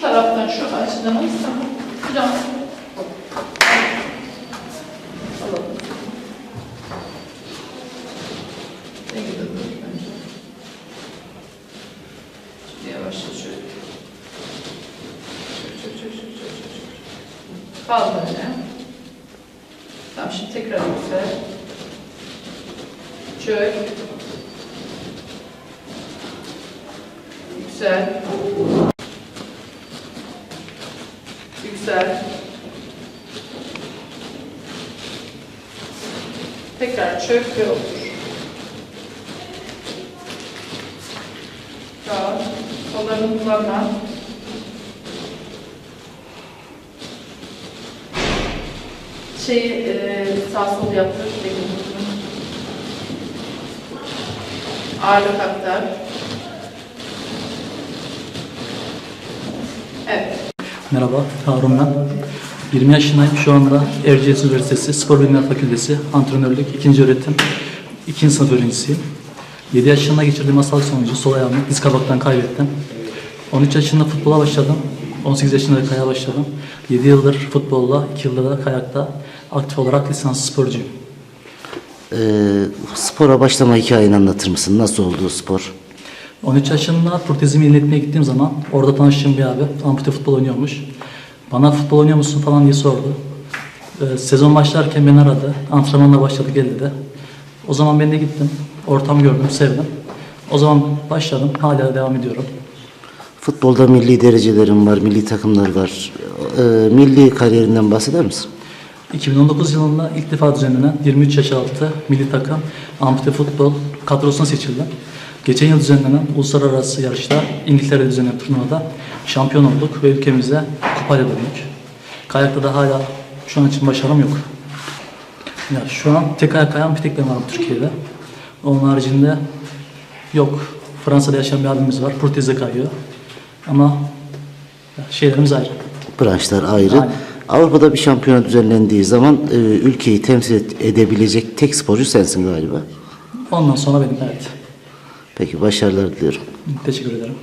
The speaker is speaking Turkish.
taraftan şu açıdan alırsan. Hocam. Alalım. Ne gibi dur bence. Şimdi yavaşça şöyle. Şöyle, şöyle, şöyle, şöyle, şöyle, şöyle. Kal böyle. Tamam şimdi tekrar yüksel. Çök. Yüksel. Yüksel. Tekrar çök ve otur. Rahat. Kollarını kullanma. Şeyi e, sağ sol yaptır. Ağırlık aktar. Evet. Merhaba, Harun ben. 20 yaşındayım. Şu anda Erciyes Üniversitesi Spor Bilimler Fakültesi antrenörlük 2. öğretim 2. sınıf öğrencisiyim. 7 yaşında geçirdiğim hastalık sonucu sol ayağımı diz kabaktan kaybettim. 13 yaşında futbola başladım. 18 yaşında da kaya başladım. 7 yıldır futbolla, 2 yıldır da kayakta aktif olarak lisans sporcuyum. Ee, spora başlama hikayeni anlatır mısın? Nasıl oldu spor? 13 yaşında protezimi yeniletmeye gittiğim zaman orada tanıştığım bir abi ampute futbol oynuyormuş. Bana futbol oynuyor musun falan diye sordu. Ee, sezon başlarken beni aradı. Antrenmanla başladı gel dedi. O zaman ben de gittim. Ortam gördüm, sevdim. O zaman başladım. Hala devam ediyorum. Futbolda milli derecelerin var, milli takımlar var. Ee, milli kariyerinden bahseder misin? 2019 yılında ilk defa düzenlenen 23 yaş altı milli takım ampute futbol kadrosuna seçildim. Geçen yıl düzenlenen uluslararası yarışta İngiltere'de düzenlenen turnuvada şampiyon olduk ve ülkemize kupayla döndük. Kayakta da hala şu an için başarım yok. Ya şu an tek ayak kayan bir tek ben varım Türkiye'de. Onun haricinde yok. Fransa'da yaşayan bir abimiz var. Protezle kayıyor. Ama şeylerimiz ayrı. Branşlar ayrı. Aynen. Avrupa'da bir şampiyona düzenlendiği zaman e, ülkeyi temsil edebilecek tek sporcu sensin galiba. Ondan sonra benim evet. Peki başarılar diliyorum. Teşekkür ederim.